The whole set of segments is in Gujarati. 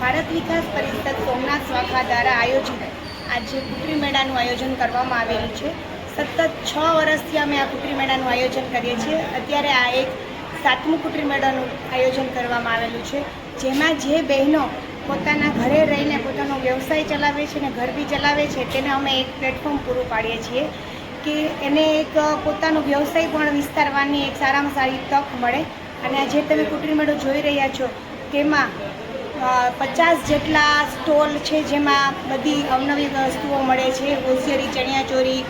ભારત વિકાસ પરિષદ સોમનાથ શાખા દ્વારા આયોજિત આજે કુટરી મેળાનું આયોજન કરવામાં આવેલું છે. સતત છ વર્ષથી અમે આ કુટરી મેળાનું આયોજન કરીએ છીએ. અત્યારે આ એક સાતમું કુટરી મેળાનું આયોજન કરવામાં આવેલું છે. જેમાં જે બહેનો પોતાના ઘરે રહીને પોતાનો વ્યવસાય ચલાવે છે અને ઘર બી ચલાવે છે, તેને અમે એક પ્લેટફોર્મ પૂરું પાડીએ છીએ કે એને એક પોતાનો વ્યવસાય પણ વિસ્તારવાની એક સારામાં સારી તક મળે. અને આ જે તમે કુટરી મેળો જોઈ રહ્યા છો, તેમાં પચાસ જેટલા સ્ટોલ છે જેમાં બધી અવનવી વસ્તુઓ મળે છે. હોશિયારી ચણિયાચોરી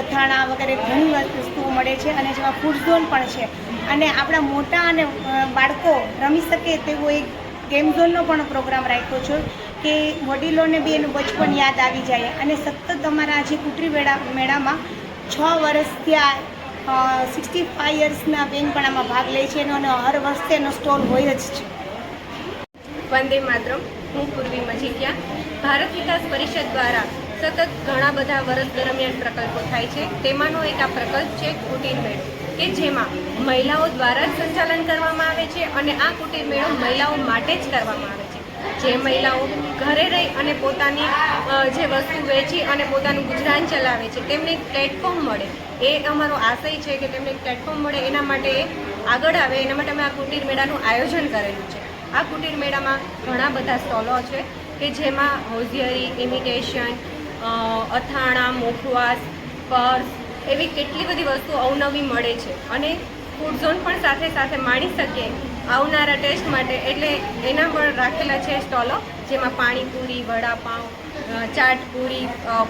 અથાણા વગેરે ઘણી વસ્તુઓ મળે છે અને જેમાં ફૂડ ઝોન પણ છે. અને આપણા મોટા અને બાળકો રમી શકે તેવો એક ગેમ ઝોનનો પણ પ્રોગ્રામ રાખ્યો છે કે વડીલોને બી એનું બચપન યાદ આવી જાય. અને સતત અમારા આજે કુટરી મેળા મેળામાં છ વર્ષથી આ સિક્સટી ફાઈવ યર્સના બેન પણ આમાં ભાગ લે છે અને હર વર્ષે એનો સ્ટોલ હોય જ છે. વંદે માતરમ. હું પૂર્વી મજીઠિયા. ભારત વિકાસ પરિષદ દ્વારા સતત ઘણા બધા વર્ષ દરમિયાન પ્રકલ્પો થાય છે. તેમાંનો એક આ પ્રકલ્પ છે કુટીર મેળો, કે જેમાં મહિલાઓ દ્વારા જ સંચાલન કરવામાં આવે છે અને આ કુટીર મેળો મહિલાઓ માટે જ કરવામાં આવે છે. જે મહિલાઓ ઘરે રહી અને પોતાની જે વસ્તુ વેચી અને પોતાનું ગુજરાન ચલાવે છે, તેમને એક પ્લેટફોર્મ મળે. એ અમારો આશય છે કે તેમને પ્લેટફોર્મ મળે, એના માટે આગળ આવે, એના માટે અમે આ કુટીર મેળાનું આયોજન કરેલું છે. આ કુટીર મેળામાં ઘણા બધા સ્ટોલો છે કે જેમાં હોઝિયરી, ઇમિટેશન અથાણા, મુખવાસ, પર્સ એવી કેટલી બધી વસ્તુઓ અવનવી મળે છે. અને ફૂડ ઝોન પણ સાથે સાથે માણી શકીએ આવનારા ટેસ્ટ માટે. એટલે એના પણ રાખેલા છે સ્ટોલો, જેમાં panipuri vada pav chaat puri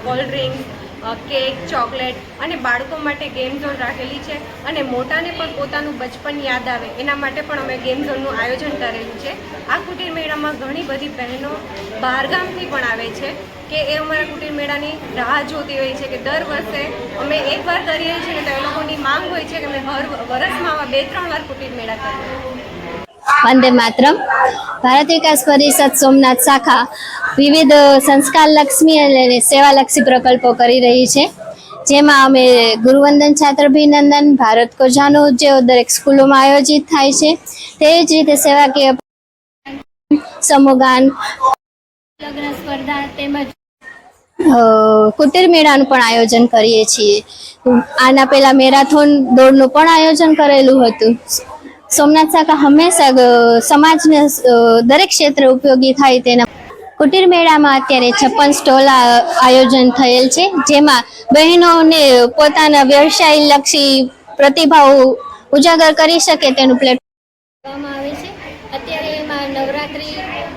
cold drinks cake, chocolate અને બાળકો માટે ગેમ ઝોન રાખેલી છે અને મોટાને પણ પોતાનું બચપન યાદ આવે. એના માટે પણ અમે ગેમ ઝોનનું આયોજન કરેલું છે. આ કુટીર મેળામાં ઘણી બધી બહેનો બહારગામથી પણ આવે છે કે એ અમારા કુટીર મેળાની રાહ જોતી હોય છે કે દર વર્ષે અમે એકવાર કરીએ છીએ તો એ લોકોની માંગ હોય છે કે અમે હર વર્ષમાં બે ત્રણ વાર કુટીર મેળા કરીએ. વંદે માતરમ. ભારત વિકાસ પરિષદ સોમનાથ શાખા વિવિધ સંસ્કાર લક્ષ્મી અને સેવાલક્ષી પ્રકલ્પો કરી રહી છે. જેમાં અમે ગુરુવંદન છાત્ર અભિનંદન ભારત કોજાનો જેઓ દરેક સ્કૂલોમાં આયોજિત થાય છે. તે જ રીતે સેવાકીય સમૂહગાન લગ્ન સ્પર્ધા તેમજ કુટીર મેળાનું પણ આયોજન કરીએ છીએ. આના પહેલા મેરાથોન દોડનું પણ આયોજન કરેલું હતું. સોમનાથ શાખા હંમેશા સમાજને દરેક ક્ષેત્રે ઉપયોગી થાય તેના કુટીર મેળામાં અત્યારે છપ્પન સ્ટોલ આયોજન થયેલ છે, જેમાં બહેનોને પોતાના વ્યવસાય લક્ષી પ્રતિભાવ ઉજાગર કરી શકે તેનું પ્લેટફોર્મ આવે છે. અત્યારે એમાં નવરાત્રિ,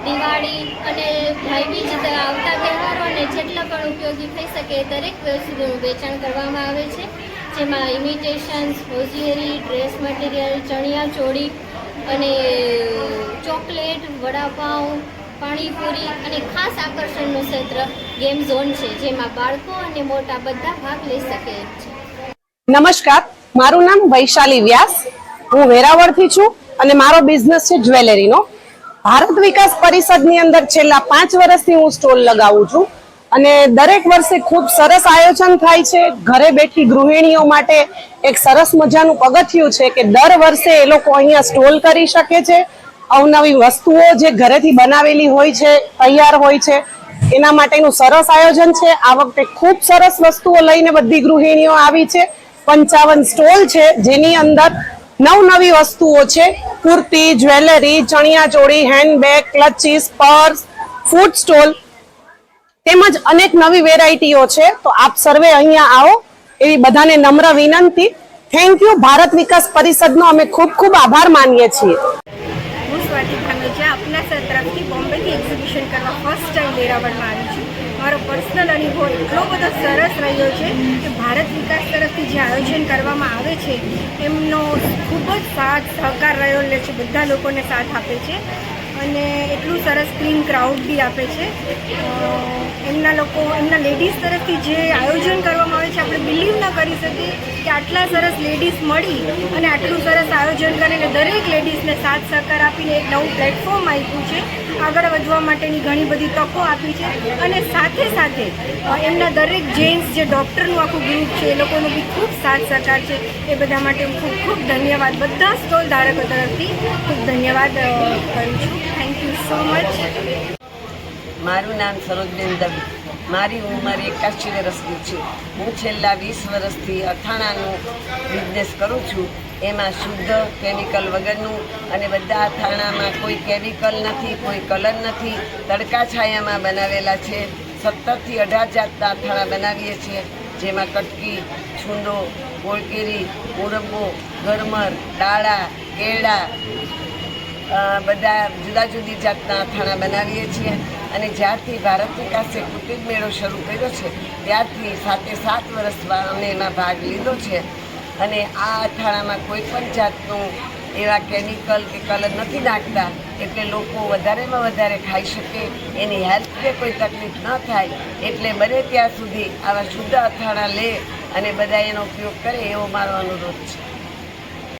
દિવાળી અને ભાઈબીજ આવતા તહેવારોને જેટલા પણ ઉપયોગી થઈ શકે દરેક વસ્તુનું વેચાણ કરવામાં આવે છે. જેમાં imitations hosiery dress material chaniya choli અને ચોકલેટ, વડાપાઉં, પાણીપુરી અને ખાસ આકર્ષણનું ક્ષેત્ર ગેમ ઝોન છે, જેમાં બાળકો અને મોટા બધા ભાગ લઈ શકે છે. નમસ્કાર, મારું નામ વૈશાલી વ્યાસ. હું વેરાવળથી છું અને મારો બિઝનેસ છે જ્વેલરીનો ભારત વિકાસ પરિષદની અંદર છેલ્લા પાંચ વર્ષથી હું સ્ટોલ લગાવું છું. અને દરેક વર્ષે ખૂબ સરસ આયોજન થાય છે. ઘરે બેઠી ગૃહિણીઓ માટે એક સરસ મજાનું પગથિયું છે કે દર વર્ષે એ લોકો અહીંયા સ્ટોલ કરી શકે છે. અવનવી વસ્તુઓ જે ઘરેથી બનાવેલી હોય છે, તૈયાર હોય છે, એના માટેનું સરસ આયોજન છે. આ વખતે ખૂબ સરસ વસ્તુઓ લઈને બધી ગૃહિણીઓ આવી છે. પંચાવન સ્ટોલ છે, જેની અંદર નવનવી વસ્તુઓ છે. Kurti, jewellery, chaniya choli, handbag, clutches, purse, food stall તેમજ અનેક નવી વેરાયટીઓ છે. તો આપ સર્વે અહીંયા આવો. એવી બધાને નમ્ર વિનંતી. થેન્ક યુ ભારત વિકાસ પરિષદનો અમે ખૂબ ખૂબ આભાર માનીએ છીએ. હું સ્વાતિ ધામેજા આપના તરફથી બોમ્બેથી એક્ઝિબિશન કરવા ફર્સ્ટ ટાઈમ વેરાવળમાં આવી છું. મારો પર્સનલ અનુભવ એટલો બધો સરસ રહ્યો છે કે ભારત વિકાસ તરફથી જે આયોજન કરવામાં આવે છે, એમનો ખૂબ જ સાથ સહકાર રહ્યો છે, બધા લોકોને સાથ આપે છે. અને એટલું સરસ ક્લીન ક્રાઉડ બી આપે છે. એમના લોકો, એમના લેડીઝ તરફથી જે આયોજન કરવામાં છે, આપણે બિલીવ ન કરી શકીએ કે આટલા સરસ લેડીઝ મળી અને આટલું સરસ આયોજન કરીને દરેક લેડીઝને સાથ સહકાર આપીને એક નવું પ્લેટફોર્મ આપ્યું છે. આગળ વધવા માટેની ઘણી બધી તકો આપી છે અને સાથે સાથે એમના દરેક જેન્ટ્સ જે ડૉક્ટરનું આખું ગ્રુપ છે, એ લોકોનો બી ખૂબ સાથ સહકાર છે. એ બધા માટે હું ખૂબ ખૂબ ધન્યવાદ. બધા સ્ટોલ ધારકો તરફથી ખૂબ ધન્યવાદ કરું છું. થેન્ક યુ સો મચ મારું નામ સરોજબેન દવે. મારી ઉંમર એકાશી વર્ષની છે. હું છેલ્લા વીસ વર્ષથી અથાણાનું બિઝનેસ કરું છું. એમાં શુદ્ધ કેમિકલ વગરનું અને બધા અથાણામાં કોઈ કેમિકલ નથી, કોઈ કલર નથી. તડકા છાયામાં બનાવેલા છે. સત્તરથી અઢાર જાતના અથાણા બનાવીએ છીએ. જેમાં કટકી છૂંડો ગોળકેરી મુરબ્બો ગરમર, ડાળા, કેળા બધા જુદા જુદી જાતના અથાણા બનાવીએ છીએ અને જ્યારથી ભારત વિકાસે કુટીર મેળો શરૂ કર્યો છે, ત્યારથી સાતે સાત વર્ષમાં અમે એમાં ભાગ લીધો છે. અને આ અથાણામાં કોઈ પણ જાતનું એવા કેમિકલ કે કલર નથી નાખતા, એટલે લોકો વધારેમાં વધારે ખાઈ શકે, એની હેલ્થને કોઈ તકલીફ ન થાય, એટલે બને ત્યાં સુધી આવા શુદ્ધ અથાણા લે અને બધા એનો ઉપયોગ કરે એવો મારો અનુરોધ છે.